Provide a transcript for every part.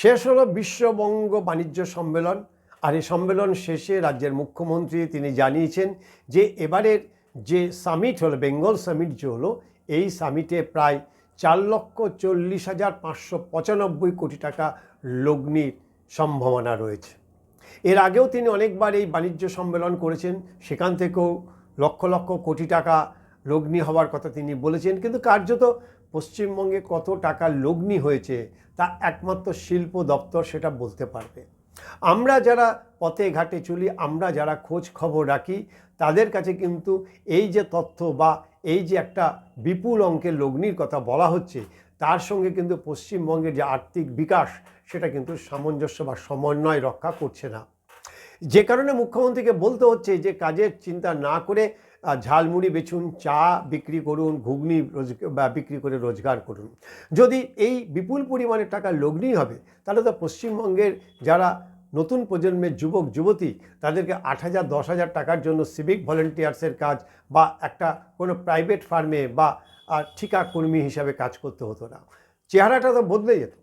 শেষ হলো বিশ্ববঙ্গ বাণিজ্য সম্মেলন। আর এই সম্মেলন শেষে রাজ্যের মুখ্যমন্ত্রী তিনি জানিয়েছেন যে এবারের যে সামিট হলো, বেঙ্গল সামিট যে হলো, এই সামিটে প্রায় চার লক্ষ চল্লিশ হাজার পাঁচশো পঁচানব্বই কোটি টাকা লগ্নির সম্ভাবনা রয়েছে। এর আগেও তিনি অনেকবার এই বাণিজ্য সম্মেলন করেছেন, সেখান থেকেও লক্ষ লক্ষ কোটি টাকা লগ্নি হওয়ার কথা তিনি বলেছেন। কিন্তু কার্যত পশ্চিমবঙ্গে কত টাকা লগ্নি হয়েছে, তা একমাত্র শিল্প দপ্তর সেটা বলতে পারবে। আমরা যারা পথে ঘাটে চলি, আমরা যারা খোঁজ খবর রাখি, তাদের কাছে কিন্তু এই যে তথ্য বা এই যে একটা বিপুল অঙ্কের লগ্নির কথা বলা হচ্ছে, তার সঙ্গে কিন্তু পশ্চিমবঙ্গের যে আর্থিক বিকাশ, সেটা কিন্তু সামঞ্জস্য বা সমন্বয় রক্ষা করছে না। যে কারণে মুখ্যমন্ত্রীকে বলতে হচ্ছে যে কাজের চিন্তা না করে ঝালমুড়ি বেচুন, চা বিক্রি করুন, ঘুগনি বিক্রি করে রোজগার করুন। যদি এই বিপুল পরিমাণে টাকা লগ্নি হবে, তাহলে তো পশ্চিমবঙ্গের যারা নতুন প্রজন্মের যুবক, যুবতী, তাদেরকে আট হাজার, দশ হাজার টাকার জন্য সিভিক ভলেন্টিয়ার্সের কাজ বা একটা কোনো প্রাইভেট ফার্মে বা ঠিকা কর্মী হিসাবে কাজ করতে হতো না। চেহারাটা তো বদলে যেত।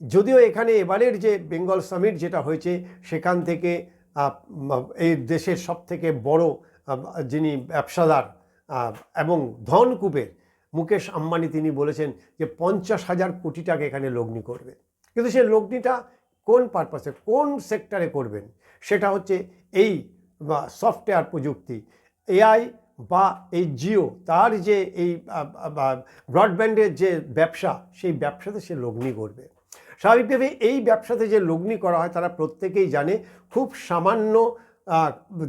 যদিও এখানে এবারের যে বেঙ্গল সামিট যেটা হয়েছে, সেখান থেকে এই দেশের সব থেকে বড় যিনি ব্যবসাদার এবং ধনকূপের মুকেশ আম্বানি তিনি বলেছেন যে পঞ্চাশ হাজার কোটি টাকা এখানে লগ্নি করবে। কিন্তু সেই লগ্নিটা কোন পারপাসে কোন সেক্টরে করবেন? সেটা হচ্ছে এই সফটওয়্যার প্রযুক্তি। এআই বা এই জিও তার যে এই ব্রডব্যান্ডের যে ব্যবসা, সেই ব্যবসাতে সে লগ্নি করবে। স্বাভাবিকভাবে এই ব্যবসাতে যে লগ্নি করা হয়, তারা প্রত্যেকেই জানে খুব সামান্য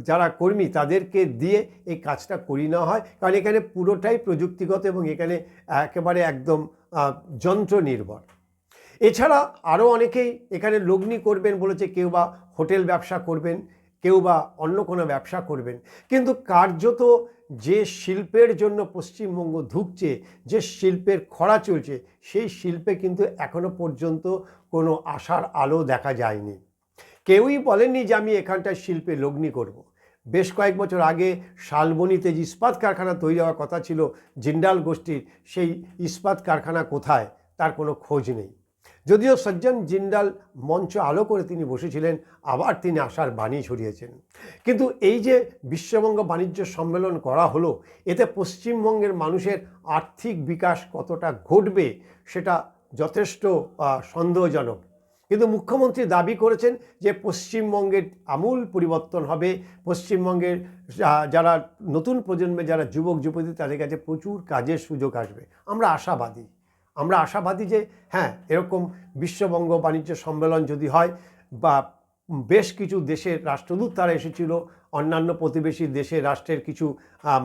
যারা কর্মী তাদেরকে দিয়ে এই কাজটা করি না হয়। কারণ এখানে পুরোটাই প্রযুক্তিগত এবং এখানে একেবারে একদম যন্ত্র নির্ভর। এছাড়া আরও অনেকেই এখানে লগ্নি করবেন বলেছে, কেউ বা হোটেল ব্যবসা করবেন। কেউ বা অন্য কোনো ব্যবসা করবেন। কিন্তু কার্যত যে শিল্পের জন্য পশ্চিমবঙ্গ ধুকছে, যে শিল্পের খরা চলছে, সেই শিল্পে কিন্তু এখনও পর্যন্ত কোনো আশার আলো দেখা যায়নি। কেউই বলেননি যে আমি এখানটায় শিল্পে লগ্নি করব। বেশ কয়েক বছর আগে শালবনিতে যে ইস্পাত কারখানা তৈরি হওয়ার কথা ছিল জিন্ডাল গোষ্ঠীর সেই ইস্পাত কারখানা কোথায়, তার কোনো খোঁজ নেই। যদিও সজ্জন জিন্দাল মঞ্চ আলো করে তিনি বসেছিলেন, আবার তিনি আশার বাণী ছড়িয়েছেন। কিন্তু এই যে বিশ্ববঙ্গ বাণিজ্য সম্মেলন করা হলো, এতে পশ্চিমবঙ্গের মানুষের আর্থিক বিকাশ কতটা ঘটবে সেটা যথেষ্ট সন্দেহজনক। কিন্তু মুখ্যমন্ত্রী দাবি করেছেন যে পশ্চিমবঙ্গের আমূল পরিবর্তন হবে। পশ্চিমবঙ্গের যারা নতুন প্রজন্মে যারা যুবক, যুবতী, তাদের কাছে প্রচুর কাজের সুযোগ আসবে। আমরা আশাবাদী। আমরা আশাবাদী যে হ্যাঁ এরকম বিশ্ববঙ্গ বাণিজ্য সম্মেলন যদি হয় বা বেশ কিছু দেশের রাষ্ট্রদূত তারা এসেছিল, অন্যান্য প্রতিবেশী দেশের রাষ্ট্রের কিছু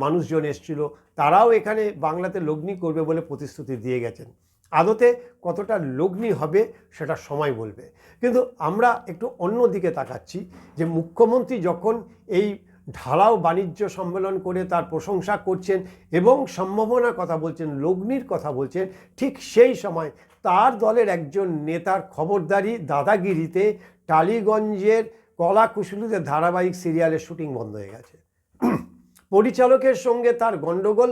মানুষজন এসেছিল, তারাও এখানে বাংলাতে লগ্নি করবে বলে প্রতিশ্রুতি দিয়ে গেছেন। আদতে কতটা লগ্নি হবে সেটা সময় বলবে। কিন্তু আমরা একটু অন্য দিকে তাকাচ্ছি যে, মুখ্যমন্ত্রী যখন এই ঢালাও বাণিজ্য সম্মেলন করে তার প্রশংসা করছেন এবং সম্ভাবনার কথা বলছেন, লগ্নির কথা বলছেন। ঠিক সেই সময় তার দলের একজন নেতার খবরদারি দাদাগিরিতে টালিগঞ্জের কলা কুশলীদের ধারাবাহিক সিরিয়ালের শুটিং বন্ধ হয়ে গেছে। পরিচালকের সঙ্গে তার গণ্ডগোল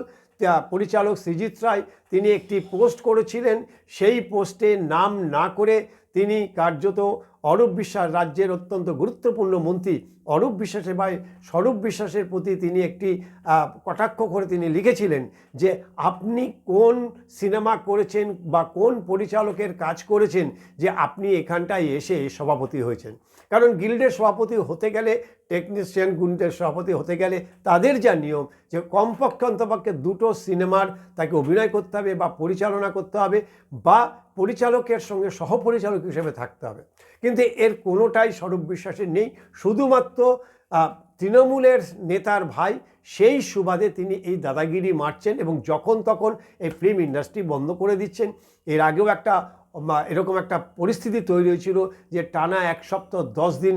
পরিচালক সৃজিত রায় তিনি একটি পোস্ট করেছিলেন। সেই পোস্টে নাম না করে তিনি কার্যত অরূপ বিশ্বাস রাজ্যের অত্যন্ত গুরুত্বপূর্ণ মন্ত্রী। অরূপ বিশ্বাসের ভাই স্বরূপ বিশ্বাসের প্রতি তিনি একটি কটাক্ষ করে তিনি লিখেছিলেন যে, আপনি কোন সিনেমা করেছেন বা কোন পরিচালকের কাজ করেছেন যে আপনি এখানটায় এসে সভাপতি হয়েছেন? কারণ গিল্ডের সভাপতি হতে গেলে, টেকনিশিয়ান গুন্ডের সভাপতি হতে গেলে তাদের যা নিয়ম, যে কমপক্ষে অন্তপক্ষে দুটো সিনেমার তাকে অভিনয় করতে বা পরিচালনা করতে হবে বা পরিচালকের সঙ্গে সহপরিচালক হিসেবে থাকতে হবে। কিন্তু এর কোনোটাই স্বরূপ বিশ্বাসের নেই। শুধুমাত্র তৃণমূলের নেতার ভাই সেই সুবাদে তিনি এই দাদাগিরি মারছেন এবং যখন তখন এই ফিল্ম ইন্ডাস্ট্রি বন্ধ করে দিচ্ছেন। এর আগেও একটা এরকম একটা পরিস্থিতি তৈরি হয়েছিল যে টানা এক সপ্তাহ, দশ দিন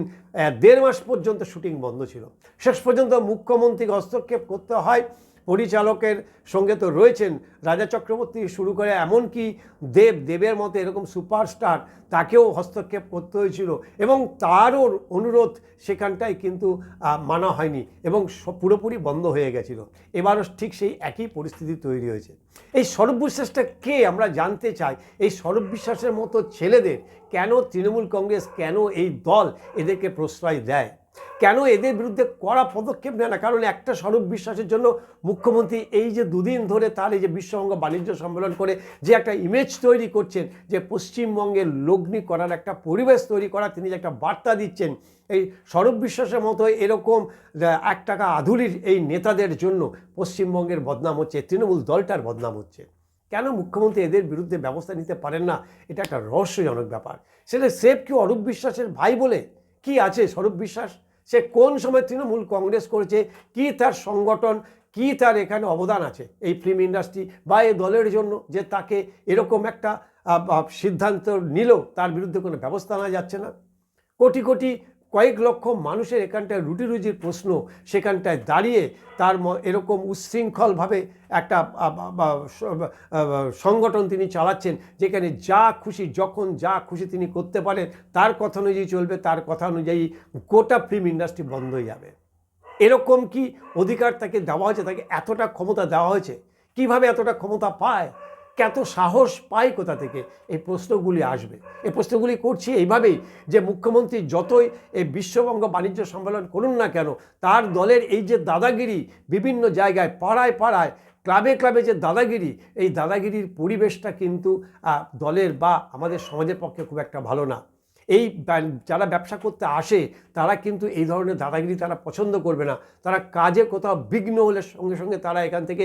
দেড় মাস পর্যন্ত শুটিং বন্ধ ছিল। শেষ পর্যন্ত মুখ্যমন্ত্রীকে হস্তক্ষেপ করতে হয়। পরিচালকের সঙ্গে তো রয়েছেন। রাজা চক্রবর্তী শুরু করে এমনকি দেব, দেবের মতো এরকম সুপারস্টার তাকেও হস্তক্ষেপ করতে হয়েছিল এবং তারও অনুরোধ সেখানটায় কিন্তু মানা হয়নি এবং পুরোপুরি বন্ধ হয়ে গেছিল। এবারও ঠিক সেই একই পরিস্থিতি তৈরি হয়েছে। এই স্বরূপ বিশ্বাসটা কে আমরা জানতে চাই? এই স্বরূপ বিশ্বাসের মতো ছেলেদের কেন তৃণমূল কংগ্রেস কেন এই দল এদেরকে প্রশ্রয় দেয়? কেন এদের বিরুদ্ধে কড়া পদক্ষেপ নেয় না? কারণ একটা স্বরূপ বিশ্বাসের জন্য মুখ্যমন্ত্রী এই যে দুদিন ধরে তার এই যে বিশ্ববঙ্গ বাণিজ্য সম্মেলন করে যে একটা ইমেজ তৈরি করছেন, যে পশ্চিমবঙ্গের লগ্নি করার একটা পরিবেশ তৈরি করা তিনি যে একটা বার্তা দিচ্ছেন, এই স্বরূপ বিশ্বাসের মতো এরকম এক টাকা আধুলির এই নেতাদের জন্য পশ্চিমবঙ্গের বদনাম হচ্ছে, তৃণমূল দলটার বদনাম হচ্ছে। কেন মুখ্যমন্ত্রী এদের বিরুদ্ধে ব্যবস্থা নিতে পারেন না? এটা একটা রহস্যজনক ব্যাপার। সেটা সেফ কি অরূপ বিশ্বাসের ভাই বলে? কি আছে স্বরূপ বিশ্বাস? সে কোন সময় তৃণমূল কংগ্রেস করেছে, কি তার সংগঠন, কি তার এখানে অবদান আছে এই ফিল্ম ইন্ডাস্ট্রি বা এই দলের জন্য যে তাকে এরকম একটা সিদ্ধান্ত নিল তার বিরুদ্ধে কোনো ব্যবস্থা নেওয়া যাচ্ছে না। কোটি কোটি কয়েক লক্ষ মানুষের এখানটায় রুটি রুজির প্রশ্ন সেখানটায় দাঁড়িয়ে তার এরকম উচ্ছৃঙ্খলভাবে একটা সংগঠন তিনি চালাচ্ছেন, যেখানে যা খুশি, যখন যা খুশি তিনি করতে পারেন, তার কথা অনুযায়ী চলবে, তার কথা অনুযায়ী গোটা ফিল্ম ইন্ডাস্ট্রি বন্ধ হয়ে যাবে। এরকম কি অধিকার তাকে দেওয়া হয়েছে, তাকে এতটা ক্ষমতা দেওয়া হয়েছে? কীভাবে এতটা ক্ষমতা পায়? কত সাহস পায় কোথা থেকে? এই প্রশ্নগুলি আসবে। এই প্রশ্নগুলি করছি এইভাবেই যে মুখ্যমন্ত্রী যতই এই বিশ্ববঙ্গ বাণিজ্য সম্মেলন করুন না কেন, তার দলের এই যে দাদাগিরি বিভিন্ন জায়গায়, পাড়ায় পাড়ায়, ক্লাবে ক্লাবে যে দাদাগিরি, এই দাদাগিরির পরিবেশটা কিন্তু দলের বা আমাদের সমাজের পক্ষে খুব একটা ভালো না। এই যারা ব্যবসা করতে আসে, তারা কিন্তু এই ধরনের দাদাগিরি তারা পছন্দ করবে না। তারা কাজে কোথাও বিঘ্ন হলে সঙ্গে সঙ্গে তারা এখান থেকে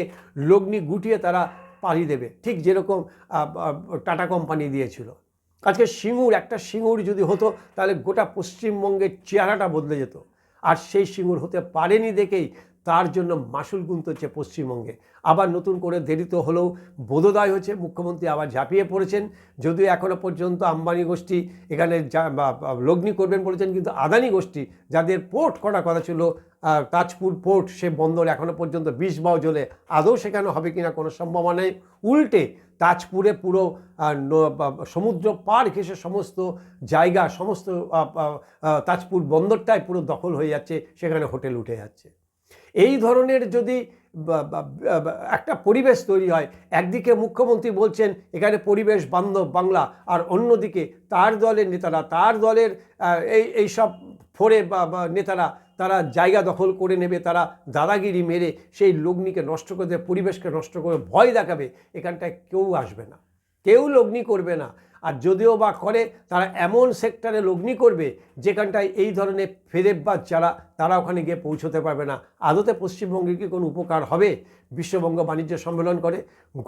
লগ্নি গুটিয়ে তারা পাড়ি দেবে। ঠিক যেরকম টাটা কোম্পানি দিয়েছিল। আজকে সিঙ্গুর, একটা সিঙ্গুর যদি হতো, তাহলে গোটা পশ্চিমবঙ্গের চেহারাটা বদলে যেত। আর সেই সিঙ্গুর হতে পারেনি দেখেই তার জন্য মাসুল গুনতে হচ্ছে পশ্চিমবঙ্গে। আবার নতুন করে দেরিতে হলেও বোধোদয় হচ্ছে, মুখ্যমন্ত্রী আবার ঝাঁপিয়ে পড়েছেন। যদিও এখনও পর্যন্ত আম্বানি গোষ্ঠী এখানে লগ্নি করবেন বলেছেন, কিন্তু আদানি গোষ্ঠী যাদের পোর্ট করার কথা ছিল তাজপুর পোর্ট, সে বন্দর এখনও পর্যন্ত বিষ বাও জলে। আদৌ সেখানে হবে কিনা কোনো সম্ভাবনা নেই। উল্টে তাজপুরে পুরো সমুদ্র পার ঘেসে সমস্ত জায়গা, সমস্ত তাজপুর বন্দরটাই পুরো দখল হয়ে যাচ্ছে, সেখানে হোটেল উঠে যাচ্ছে। এই ধরনের যদি একটা পরিবেশ তৈরি হয় একদিকে মুখ্যমন্ত্রী বলছেন এখানে পরিবেশ বান্ধব বাংলা আর অন্যদিকে তার দলের নেতারা তার দলের আহ, এই এইসব ফোরে বা নেতারা তারা জায়গা দখল করে নেবে তারা দাদাগিরি মেরে সেই লগ্নিকে নষ্ট করে দেবে পরিবেশকে নষ্ট করে ভয় দেখাবে এখানটায় কেউ আসবে না। কেউ লগ্নি করবে না। আর যদিও বা করে তারা এমন সেক্টরে লগ্নি করবে, যেখানটায় এই ধরনের ফেরেববাজ যারা, তারা ওখানে গিয়ে পৌঁছতে পারবে না। আদতে পশ্চিমবঙ্গে কি কোনো উপকার হবে? বিশ্ববঙ্গ বাণিজ্য সম্মেলন করে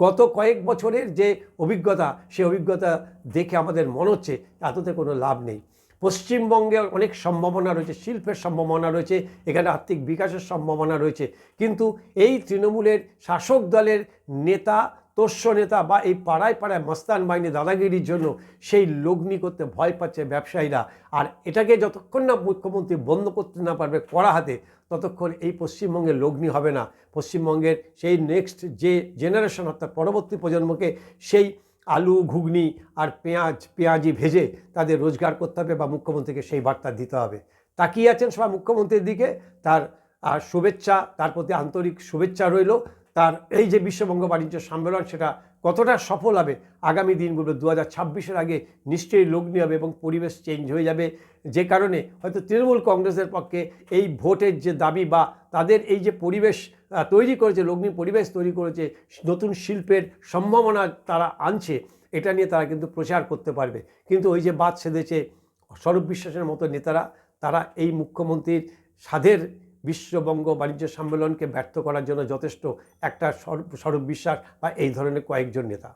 গত কয়েক বছরের যে অভিজ্ঞতা, সে অভিজ্ঞতা দেখে আমাদের মনে হচ্ছে আদতে কোনো লাভ নেই। পশ্চিমবঙ্গে অনেক সম্ভাবনা রয়েছে, শিল্পের সম্ভাবনা রয়েছে, এখানে আর্থিক বিকাশের সম্ভাবনা রয়েছে। কিন্তু এই তৃণমূলের শাসক দলের নেতা তোষ্য নেতা বা এই পাড়ায় পাড়ায় মস্তান বাহিনী দাদাগিরির জন্য সেই লগ্নি করতে ভয় পাচ্ছে ব্যবসায়ীরা। আর এটাকে যতক্ষণ না মুখ্যমন্ত্রী বন্ধ করতে না পারবে কড়া হাতে, ততক্ষণ এই পশ্চিমবঙ্গের লগ্নি হবে না। পশ্চিমবঙ্গের সেই নেক্সট যে জেনারেশন অর্থাৎ পরবর্তী প্রজন্মকে সেই আলু, ঘুগনি আর পেঁয়াজ, পেঁয়াজি ভেজে তাদের রোজগার করতে হবে বা মুখ্যমন্ত্রীকে সেই বার্তা দিতে হবে। তাকিয়ে আছেন সবাই মুখ্যমন্ত্রীর দিকে, তার শুভেচ্ছা, তার প্রতি আন্তরিক শুভেচ্ছা রইল। তার এই যে বিশ্ববঙ্গ বাণিজ্য সম্মেলন, সেটা কতটা সফল হবে আগামী দিনগুলো দু হাজার ছাব্বিশের আগে নিশ্চয়ই লগ্নি হবে এবং পরিবেশ চেঞ্জ হয়ে যাবে। যে কারণে হয়তো তৃণমূল কংগ্রেসের পক্ষে এই ভোটের যে দাবি বা তাদের এই যে পরিবেশ তৈরি করেছে, লগ্নি পরিবেশ তৈরি করেছে, নতুন শিল্পের সম্ভাবনা তারা আনছে, এটা নিয়ে তারা কিন্তু প্রচার করতে পারবে। কিন্তু ওই যে বাদ সেধেছে, স্বরূপ বিশ্বাসের মতো নেতারা, তারা এই মুখ্যমন্ত্রীর সাধের বিশ্ববঙ্গ বাণিজ্য সম্মেলনকে ব্যর্থ করার জন্য যথেষ্ট একটা স্বরূপ বিশ্বাস বা এই ধরনের কয়েকজন নেতা।